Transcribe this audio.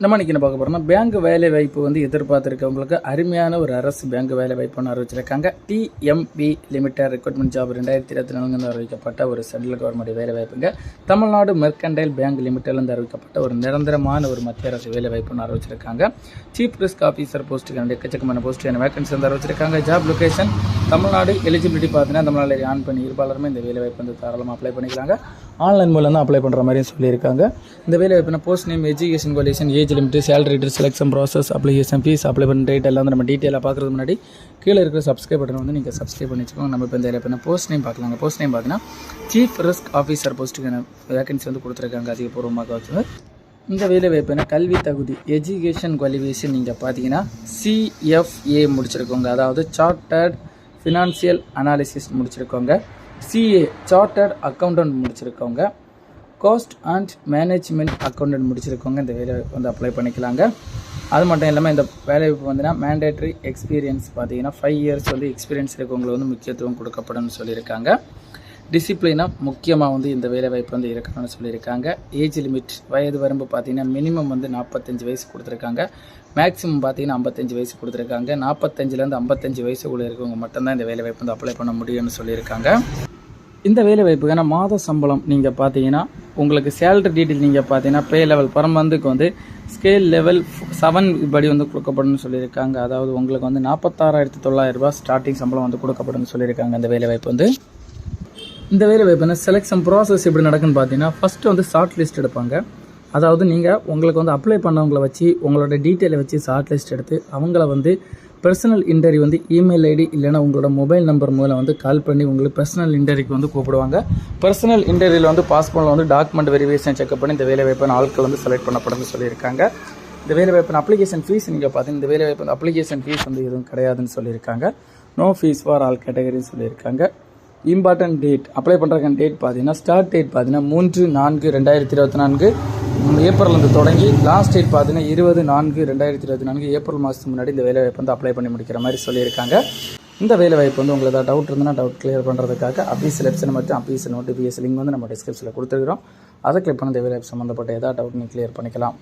நம்ம இன்னைக்கு என்ன பார்க்க போகிறோம்னா பேங்க் வேலை வாய்ப்பு வந்து எதிர்பார்த்துருக்கவங்களுக்கு அருமையான ஒரு அரசு பேங்க் வேலை வாய்ப்பு ஒன்று அறிவிச்சிருக்காங்க டிஎம்பி லிமிடெட் ரெக்ரூட்மெண்ட் ஜாப் ரெண்டாயிரத்தி இருபத்தி நான்கு அறிவிக்கப்பட்ட ஒரு சென்ட்ரல் கவர்மெண்ட் வேலை வாய்ப்புங்க தமிழ்நாடு மெர்கண்டைல் பேங்க் லிமிடெட்லேருந்து அறிவிக்கப்பட்ட ஒரு நிரந்தரமான ஒரு மத்திய அரசு வேலை வாய்ப்பு ஒன்று அறிவிச்சிருக்காங்க சீஃப் ரிஸ்க் ஆஃபீஸர் போஸ்ட்டுக்கு எக்கச்சக்கமான போஸ்ட்டுக்கான வேகன்சி வந்து அறிவிச்சிருக்காங்க. ஜாப் லொகேஷன் தமிழ்நாடு எலிஜிபிலிட்டி பார்த்தீங்கன்னா தமிழ்நாடு ஆன் பண்ணி இருப்பாளருமே. இந்த வேலை வாய்ப்பு வந்து தாராளமாக அப்ளை பண்ணிக்கலாங்க. ஆன்லைன் மூலம் தான் அப்ளை பண்ணுற மாதிரியும் சொல்லியிருக்காங்க. இந்த வேலை வாய்ப்புனா post name education qualification age limit salary rate selection process application fee apply பண்ணுற டேட் எல்லாம் வந்து நம்ம டீட்டெயிலாக பார்க்குறது முன்னாடி கீழே இருக்கிற சப்ஸ்கிரைப் பட்டன் வந்து நீங்கள் சப்ஸ்கிரைப் பண்ணி வச்சுக்கோங்க. நம்ம இப்போ இந்த வேலை போஸ்ட் நேம் பார்க்கலாங்க. போஸ்ட் நேம் பார்த்தீங்கன்னா சீஃப் ரிஸ்க் ஆஃபீஸர் போஸ்ட்டுக்கான வேகன்சி வந்து கொடுத்துருக்காங்க. அதிகபூர்வமாக வச்சு இந்த வேலை வாய்ப்புனா கல்வி தகுதி எஜுகேஷன் குவாலிஃபிகேஷன் நீங்கள் பார்த்தீங்கன்னா சிஎஃப்ஏ முடிச்சிருக்கோங்க. அதாவது சார்ட்டர்ட் ஃபினான்சியல் அனாலிசிஸ் முடிச்சிருக்கோங்க சிஏ சார்ட்டர்ட் அக்கௌண்டன்ட் முடிச்சிருக்கோங்க காஸ்ட் அண்ட் மேனேஜ்மெண்ட் அக்கௌண்டன்ட் முடிச்சிருக்கோங்க இந்த வேலை வந்து அப்ளை பண்ணிக்கலாங்க. அது மட்டும் இல்லாமல் இந்த வேலைவாய்ப்பு வந்துன்னா மேண்டேட்ரி எக்ஸ்பீரியன்ஸ் பார்த்தீங்கன்னா ஃபைவ் இயர்ஸ் வந்து எக்ஸ்பீரியன்ஸ் இருக்கவங்களுக்கு வந்து முக்கியத்துவம் கொடுக்கப்படும் சொல்லியிருக்காங்க. டிசிப்ளினாக முக்கியமாக வந்து இந்த வேலைவாய்ப்பு வந்து இருக்கணும்னு சொல்லியிருக்காங்க. ஏஜ் லிமிட் வயது வரம்பு பார்த்தீங்கன்னா மினிமம் வந்து நாற்பத்தஞ்சு வயசு கொடுத்துருக்காங்க. மேக்ஸிமம் பார்த்தீங்கன்னா ஐம்பத்தஞ்சு வயசு கொடுத்துருக்காங்க. நாற்பத்தஞ்சிலேருந்து ஐம்பத்தஞ்சு வயசுக்குள்ளே இருக்கவங்க மட்டும்தான் இந்த வேலைவாய்ப்பு வந்து அப்ளை பண்ண முடியும்னு சொல்லியிருக்காங்க. இந்த வேலைவாய்ப்புக்கான மாத சம்பளம் நீங்கள் பார்த்தீங்கன்னா உங்களுக்கு சேலரி டீட்டெயில் நீங்கள் பார்த்தீங்கன்னா பே லெவல் பர் மந்த்துக்கு வந்து ஸ்கேல் லெவல் செவன் இப்படி வந்து கொடுக்கப்படும்னு சொல்லியிருக்காங்க. அதாவது உங்களுக்கு வந்து நாற்பத்தாறாயிரத்தி தொள்ளாயிரம் ரூபாய் ஸ்டார்டிங் சம்பளம் வந்து கொடுக்கப்படும்னு சொல்லியிருக்காங்க இந்த வேலைவாய்ப்பு வந்து. இந்த வேலை வாய்ப்புனா செலெக்ஷன் ப்ராசஸ் எப்படி நடக்குன்னு பார்த்தீங்கன்னா ஃபஸ்ட்டு வந்து ஷார்ட் லிஸ்ட் எடுப்பாங்க. அதாவது நீங்கள் உங்களுக்கு வந்து அப்ளை பண்ணவங்களை வச்சு உங்களோட டீட்டெயிலை வச்சு ஷார்ட் லிஸ்ட் எடுத்து அவங்கள வந்து பர்சனல் இன்டர்வியூ வந்து இமெயில் ஐடி இல்லைனா உங்களோட மொபைல் நம்பர் மூலம் வந்து கால் பண்ணி உங்களுக்கு பர்சனல் இன்டர்வியூக்கு வந்து கூப்பிடுவாங்க. பர்சனல் இன்டர்வியூவில் வந்து பாஸ்போர்ட்டில் வந்து டாக்குமெண்ட் வெரிஃபிகேஷன் செக்அப் பண்ணி இந்த வேலை வாய்ப்பான ஆட்கள் வந்து செலக்ட் பண்ணப்படும்னு சொல்லியிருக்காங்க. இந்த வேலை வாய்ப்பு அப்ளிகேஷன் ஃபீஸ் நீங்கள் பார்த்தீங்கன்னா இந்த வேலை வாய்ப்பு அப்ளிகேஷன் ஃபீஸ் வந்து எதுவும் கிடையாதுன்னு சொல்லியிருக்காங்க. நோ ஃபீஸ் ஃபார் ஆல் கேட்டகரின்னு சொல்லியிருக்காங்க. இம்பார்ட்டன்ட் டேட் அப்ளை பண்ணுறதுக்கான டேட் பார்த்தீங்கன்னா ஸ்டார்ட் டேட் பார்த்தீங்கன்னா மூன்று நான்கு ரெண்டாயிரத்தி இருபத்தி நான்கு ஏப்ரல்லேருந்து தொடங்கி லாஸ்ட் டேட் பார்த்தீங்கன்னா இருபது நான்கு ரெண்டாயிரத்தி இருபத்தி நான்கு ஏப்ரல் மாதத்துக்கு முன்னாடி இந்த வேலை வாய்ப்பு வந்து அப்ளை பண்ணி முடிக்கிற மாதிரி சொல்லியிருக்காங்க. இந்த வேலை வாய்ப்பு வந்து உங்களுக்கு ஏதாவது டவுட் இருந்தால் டவுட் கிளியர் பண்ணுறதுக்காக அபீஸ் வெப்சைட் மற்றும் அபீஸ் நோட்டிஃபிகேஷன் லிங்க் வந்து நம்ம டிஸ்கிரிப்ஷனில் கொடுத்துருக்கிறோம். அதை கிளிக் பண்ண இந்த வேலை வாய்ப்பு சம்மந்தப்பட்ட ஏதாவது டவுட் நீங்கள் கிளியர் பண்ணிக்கலாம்.